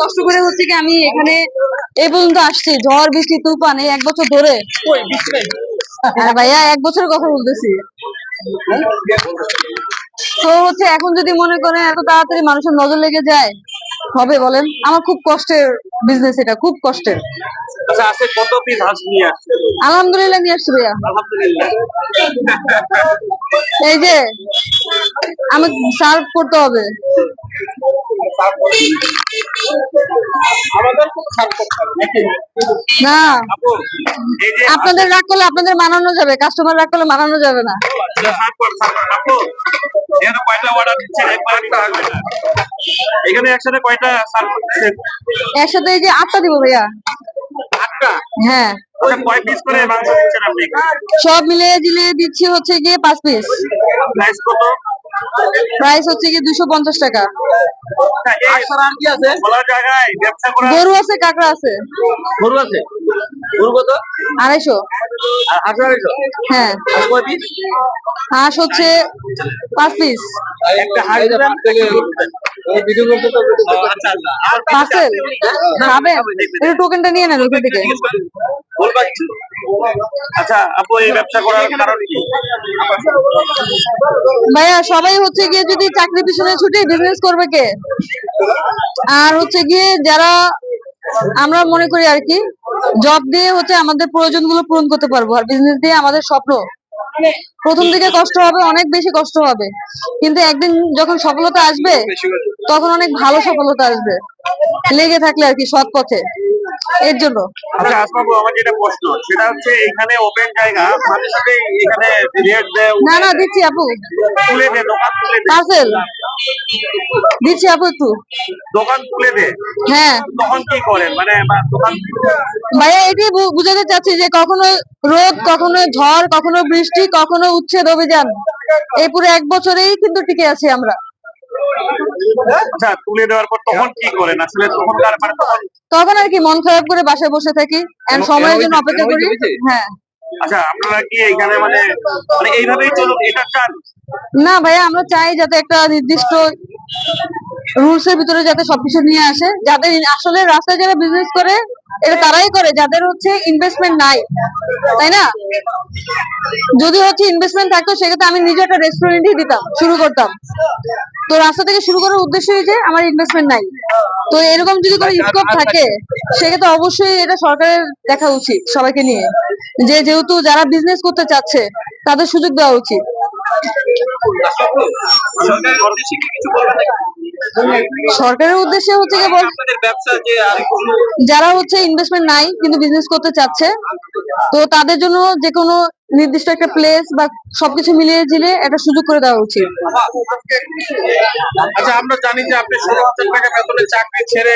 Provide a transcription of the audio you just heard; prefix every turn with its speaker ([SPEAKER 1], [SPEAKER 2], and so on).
[SPEAKER 1] কষ্ট করে হচ্ছে কি আমি এখানে এই পর্যন্ত আসছি। ঝড় বৃষ্টি তুফান এই এক বছর ধরে। হ্যাঁ ভাইয়া এক বছরের কথা বলতেছি। তো হচ্ছে এখন যদি মনে করেন এত তাড়াতাড়ি মানুষের নজর লেগে যায় হবে বলেন? আমার খুব কষ্টের বিজনেস এটা খুব কষ্টের।
[SPEAKER 2] আচ্ছা
[SPEAKER 1] আলহামদুলিল্লাহ নিয়ে আসছি ভাইয়া। এই যে আমি সার্ভ করতে হবে।
[SPEAKER 2] আমাদের খুব খারাপ নাকি?
[SPEAKER 1] না। আপনাদের রাগ করলে আপনাদের মানানো যাবে কাস্টমার রাগ করলে মানানো যাবে না।
[SPEAKER 2] এখানে একসাথে কয়টা
[SPEAKER 1] একসাথে এই যে আটটা দিব ভাইয়া। হ্যাঁ।
[SPEAKER 2] আচ্ছা
[SPEAKER 1] সব মিলিয়ে জিলিয়ে দিচ্ছি হচ্ছে গিয়ে পাঁচ পিস
[SPEAKER 2] প্রাইস
[SPEAKER 1] হচ্ছে গিয়ে দুশো পঞ্চাশ টাকা।
[SPEAKER 2] আর কি আছে? জায়গায় ব্যবসা করা
[SPEAKER 1] গরু আছে কাঁকড়া আছে।
[SPEAKER 2] গরু আছে? গরু কত?
[SPEAKER 1] আড়াইশো।
[SPEAKER 2] আর আড়াইশো?
[SPEAKER 1] হ্যাঁ।
[SPEAKER 2] আর কয় পিস
[SPEAKER 1] হাঁস হচ্ছে পাঁচ পিস
[SPEAKER 2] একটা হাঁস আচ্ছা আচ্ছা।
[SPEAKER 1] পার্সেল খাবেন একটু টোকেনটা নিয়ে নেন ওখান থেকে?
[SPEAKER 2] আচ্ছা আপু, এই ব্যবসা করার কারণ কি?
[SPEAKER 1] ভাইয়া, সবাই হচ্ছে গিয়ে যদি চাকরি পিছনে ছুটে বিজনেস করবে কে? আর হচ্ছে গিয়ে যারা আমরা মনে করি আর কি জব দিয়ে হচ্ছে আমাদের প্রয়োজনগুলো পূরণ করতে পারব আর বিজনেস দিয়ে আমাদের স্বপ্ন। প্রথম দিকে কষ্ট হবে, অনেক বেশি কষ্ট হবে। কিন্তু একদিন যখন সফলতা আসবে, তখন অনেক ভালো সফলতা আসবে। লেগে থাকলে আর কি সৎ পথে। এর জন্য।
[SPEAKER 2] আচ্ছা আসমাবু আমার যেটা প্রশ্ন সেটা হচ্ছে এখানে ওপেন জায়গা সাথে সাথে এখানে রেট দেয়
[SPEAKER 1] না না দিচ্ছি আপু।
[SPEAKER 2] তুলে দে দোকান তুলে দে।
[SPEAKER 1] পার্সেল। দিচ্ছি আপু একটু।
[SPEAKER 2] দোকান তুলে দে।
[SPEAKER 1] হ্যাঁ।
[SPEAKER 2] তখন কি করেন? মানে দোকান
[SPEAKER 1] ভাইয়া বুঝাতে চাচ্ছি যে কখনো রোদ কখনো ঝড় কখনো বৃষ্টি কখনো উচ্ছেদ অভিযান। এই পুরো এক বছরেই কিন্তু টিকে আছি আমরা।
[SPEAKER 2] আচ্ছা তুলে দেওয়ার পর তখন কি করেন? আসলে তখন তার মানে? তখন
[SPEAKER 1] তখন আর কি মন খারাপ করে বাসায় বসে থাকি
[SPEAKER 2] এন্ড
[SPEAKER 1] সময়ের জন্য অপেক্ষা করি। হ্যাঁ।
[SPEAKER 2] আচ্ছা আপনারা কি এখানে মানে মানে এইভাবেই চলুন? এটা চান?
[SPEAKER 1] না ভাইয়া আমরা চাই যাতে একটা নির্দিষ্ট রুলস এর ভিতরে যাতে সবকিছু নিয়ে আসে যাদের আসলে রাস্তায় যারা বিজনেস করে এটা তারাই করে যাদের হচ্ছে ইনভেস্টমেন্ট নাই তাই না? যদি হচ্ছে ইনভেস্টমেন্ট থাকতো সেক্ষেত্রে আমি নিজে একটা রেস্টুরেন্টই দিতাম শুরু করতাম। তো রাস্তা থেকে শুরু করার উদ্দেশ্যই যে আমার ইনভেস্টমেন্ট নাই। তো এরকম যদি কোনো স্কোপ থাকে সেক্ষেত্রে অবশ্যই এটা সরকারের দেখা উচিত সবাইকে নিয়ে। যে যেহেতু যারা বিজনেস করতে চাচ্ছে তাদের সুযোগ দেওয়া উচিত।
[SPEAKER 2] সরকারের উদ্দেশ্যে
[SPEAKER 1] হচ্ছে কি বল
[SPEAKER 2] আপনাদের ব্যবসা যে আর একটু
[SPEAKER 1] যারা হচ্ছে ইনভেস্টমেন্ট নাই কিন্তু বিজনেস করতে চাচ্ছে তো তাদের জন্য যে কোনো নির্দিষ্ট একটা প্লেস বা সবকিছু মিলিয়ে ঝিলে একটা সুযোগ করে দেওয়া উচিত।
[SPEAKER 2] আচ্ছা আমরা জানি যে আপনি ষোলো হাজার টাকা বেতনে চাকরি ছেড়ে